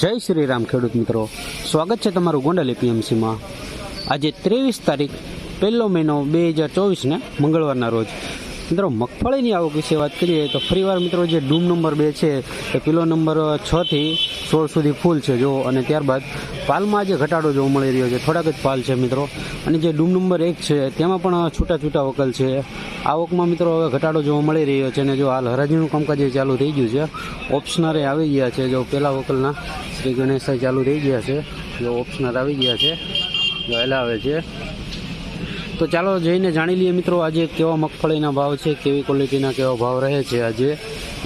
જય શ્રી રામ ખેડૂત મિત્રો. સ્વાગત છે તમારું ગોંડલ એપીએમસીમાં. આજે ત્રેવીસ તારીખ, પહેલો મહિનો બે હજાર ચોવીસને મંગળવારના રોજ. મિત્રો મગફળીની આવક વિશે વાત કરીએ તો ફરીવાર મિત્રો જે ડૂમ નંબર બે છે એ પેલો નંબર છથી સોળ સુધી ફૂલ છે, જો, અને ત્યારબાદ પાલમાં જે ઘટાડો જોવા મળી રહ્યો છે, થોડાક જ પાલ છે મિત્રો. અને જે ડૂમ નંબર એક છે, તેમાં પણ છૂટા છૂટા વકલ છે. આવકમાં મિત્રો હવે ઘટાડો જોવા મળી રહ્યો છે, અને જો હાલ હરાજીનું કામકાજ ચાલુ થઈ ગયું છે, ઓપ્શનરે આવી ગયા છે, જો, પહેલાં વકલના શ્રી ગણેશાઈ ચાલુ થઈ ગયા છે, જો, ઓપ્શનર આવી ગયા છે, જો હલાવે છે. તો ચાલો જઈને જાણી લઈએ મિત્રો, આજે કેવા મગફળીના ભાવ છે, કેવી ક્વોલિટીના કેવા ભાવ રહે છે આજે.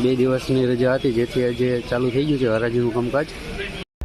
બે દિવસની રજા હતી, જેથી આજે ચાલુ થઈ ગયું છે હરાજીનું કામકાજ.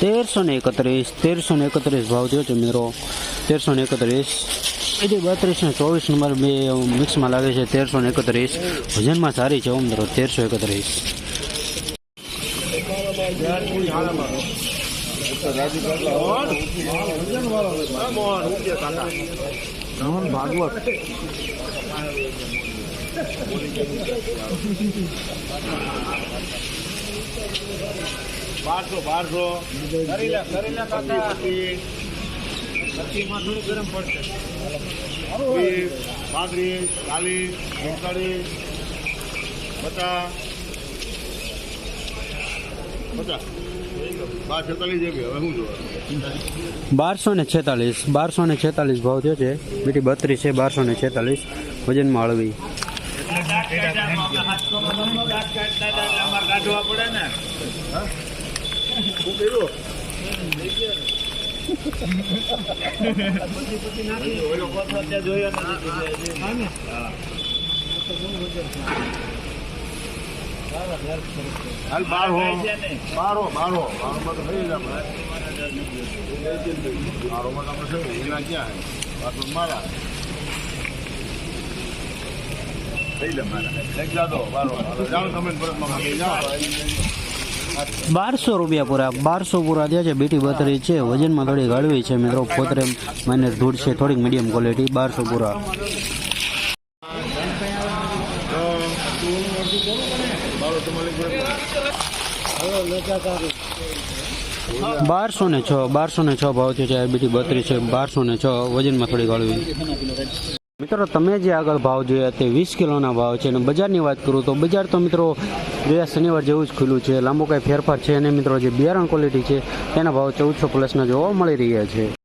તેરસો ને એકત્રીસ, તેરસો ને એકત્રીસ ભાવ થયો છે મિત્રો. તેરસો ને એકત્રીસ. એથી બત્રીસ ને ચોવીસ નંબર બે મિક્સમાં લાગે છે તેરસો ને એકત્રીસ. ભજનમાં સારી છે મિત્રો, તેરસો એકત્રીસ. મોહન ભાગવત બારસો બારસો થોડું ગરમ પડશે પાંત્રીસ ચાલીસ પિસ્તાળીસ પચાસ પચાસ બારસો ને છેતાલીસ, બારસો ને છેતાલીસ ભાવ થયો છે. બીટી બત્રીસ છે, બારસો ને છેતાલીસ. વજનમાં હળવી. જોયો. હાલ બાર હો. બારો બારો બારોમાં તો થઈ જાય બારોમાં તો આપણે એના ક્યાં હે? બાર મારા બારસો રૂપિયા પૂરા બારસો પૂરા થયા છે. બીટી બત્રીસ છે વજનમાં થોડી હળવી છે મિત્રો. પોતરે મને ધૂળ છે થોડીક મીડિયમ ક્વોલિટી બારસો પૂરા બારો તમારી બારસો ને છ બારસો ને છ ભાવ થયો છે આ બીટી બત્રીસ છે બારસો ને છ, વજનમાં થોડી હળવી મિત્રો, તમે જે આગળ ભાવ જોયા તે વીસ કિલોના ભાવ છે અને બજારની વાત કરું તો બજાર તો મિત્રો ગયા શનિવાર જેવું જ ખુલ્લું છે, લાંબો કાંઈ ફેરફાર છે અને મિત્રો, જે બિયારણ ક્વોલિટી છે, તેના ભાવ ચૌદસો પ્લસના જોવા મળી રહ્યા છે.